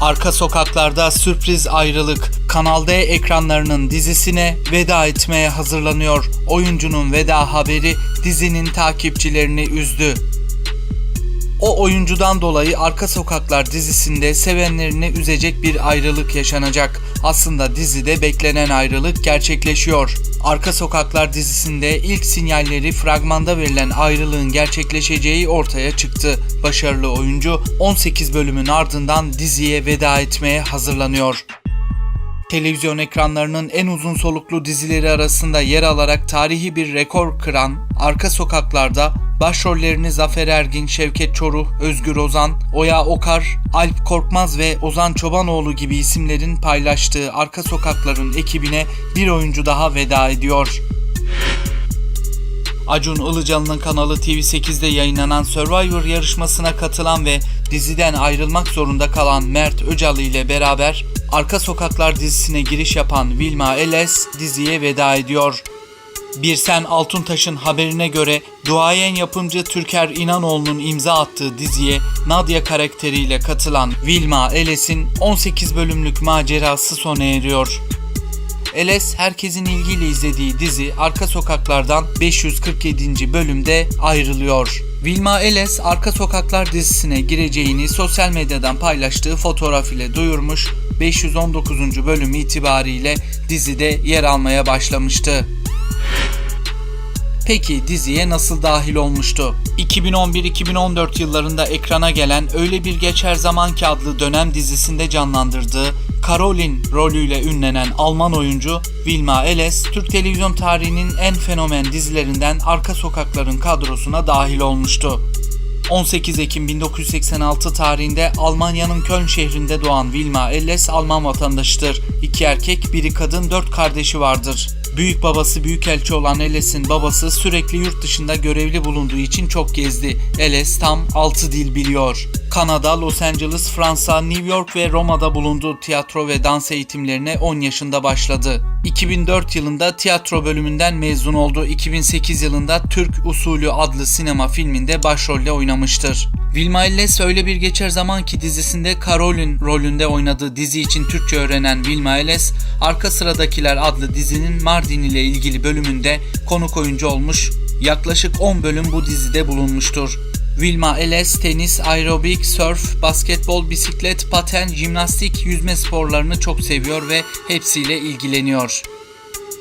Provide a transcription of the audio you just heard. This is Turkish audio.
Arka Sokaklarda sürpriz ayrılık. Kanal D ekranlarının dizisine veda etmeye hazırlanıyor. Oyuncunun veda haberi dizinin takipçilerini üzdü. O oyuncudan dolayı Arka Sokaklar dizisinde sevenlerini üzecek bir ayrılık yaşanacak. Aslında dizide beklenen ayrılık gerçekleşiyor. Arka Sokaklar dizisinde ilk sinyalleri fragmanda verilen ayrılığın gerçekleşeceği ortaya çıktı. Başarılı oyuncu 18 bölümün ardından diziye veda etmeye hazırlanıyor. Televizyon ekranlarının en uzun soluklu dizileri arasında yer alarak tarihi bir rekor kıran Arka Sokaklar'da başrollerini Zafer Ergin, Şevket Çoruh, Özgür Ozan, Oya Okar, Alp Korkmaz ve Ozan Çobanoğlu gibi isimlerin paylaştığı Arka Sokaklar'ın ekibine bir oyuncu daha veda ediyor. Acun Ilıcalı'nın kanalı TV8'de yayınlanan Survivor yarışmasına katılan ve diziden ayrılmak zorunda kalan Mert Öcalı ile beraber Arka Sokaklar dizisine giriş yapan Vilma Eles diziye veda ediyor. Birsen Altuntaş'ın haberine göre duayen yapımcı Türker İnanoğlu'nun imza attığı diziye Nadia karakteriyle katılan Vilma Eles'in 18 bölümlük macerası sona eriyor. Eles herkesin ilgiyle izlediği dizi Arka Sokaklar'dan 547. bölümde ayrılıyor. Vilma Eles Arka Sokaklar dizisine gireceğini sosyal medyadan paylaştığı fotoğraf ile duyurmuş. 519. bölüm itibariyle dizide yer almaya başlamıştı. Peki diziye nasıl dahil olmuştu? 2011-2014 yıllarında ekrana gelen Öyle Bir Geçer Zaman Ki adlı dönem dizisinde canlandırdığı Caroline rolüyle ünlenen Alman oyuncu Vilma Eles, Türk televizyon tarihinin en fenomen dizilerinden Arka Sokakların kadrosuna dahil olmuştu. 18 Ekim 1986 tarihinde Almanya'nın Köln şehrinde doğan Vilma Elles Alman vatandaşıdır. İki erkek, biri kadın, dört kardeşi vardır. Büyük babası büyükelçi olan Elles'in babası sürekli yurt dışında görevli bulunduğu için çok gezdi. Elles tam 6 dil biliyor. Kanada, Los Angeles, Fransa, New York ve Roma'da bulunduğu tiyatro ve dans eğitimlerine 10 yaşında başladı. 2004 yılında tiyatro bölümünden mezun oldu. 2008 yılında Türk Usulü adlı sinema filminde başrolle oynamıştır. Vilma Elles öyle bir geçer zaman ki dizisinde Caroline rolünde oynadığı dizi için Türkçe öğrenen Vilma Elles, Arka Sıradakiler adlı dizinin Mardin ile ilgili bölümünde konuk oyuncu olmuş, yaklaşık 10 bölüm bu dizide bulunmuştur. Vilma Eles tenis, aerobik, surf, basketbol, bisiklet, paten, jimnastik, yüzme sporlarını çok seviyor ve hepsiyle ilgileniyor.